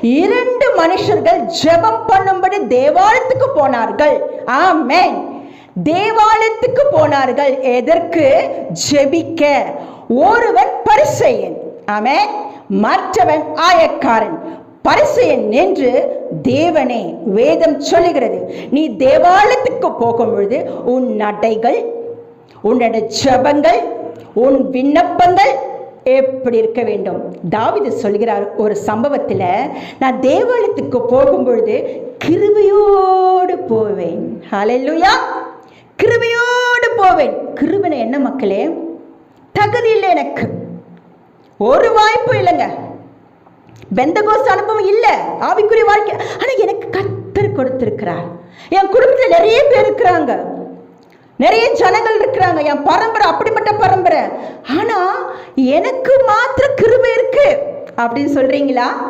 இரண்டு மனுஷர்கள் ஜெபம் பண்ணும்படி தேவாலயத்துக்கு போனார்கள். ஆமென். தேவாலயத்துக்கு போனார்கள். எதற்கு? ஜெபிக்க. ஒருவன் பரிசெயன். ஆமென். மற்றவன் ஆயக்காரன். பரிசையன் என்று தேவனே வேதம் சொல்லுகிறது. நீ தேவாலயத்துக்கு போகும் பொழுது உன் நடைகள் உன்னோட ஜபங்கள் உன் விண்ணப்பங்கள் எப்படி இருக்க வேண்டும்? தாவிது சொல்கிறார் ஒரு சம்பவத்தில் நான் தேவாலயத்துக்கு போகும்பொழுது கிருபையோடு போவேன். ஹalleluya கிருபையோடு போவேன். கிருபனை என்ன மக்களே? தகுதி இல்லை எனக்கு. ஒரு வாய்ப்பு இல்லைங்க. பெந்தகோஸ் அனுபவம் இல்லை. ஆவிக்குரிய வாழ்க்கை. ஆனா எனக்கு கத்தர் கொடுத்திருக்கிறார். என் குடும்பத்தில் நிறைய பேர் இருக்கிறாங்க. நிறைய ஜனங்கள் இருக்கிறாங்க. என் பரம்பரை அப்படிப்பட்ட பரம்பரை. எனக்கு மாத்திர கிருபை இருக்கு. அப்படின்னு சொல்றீங்களா?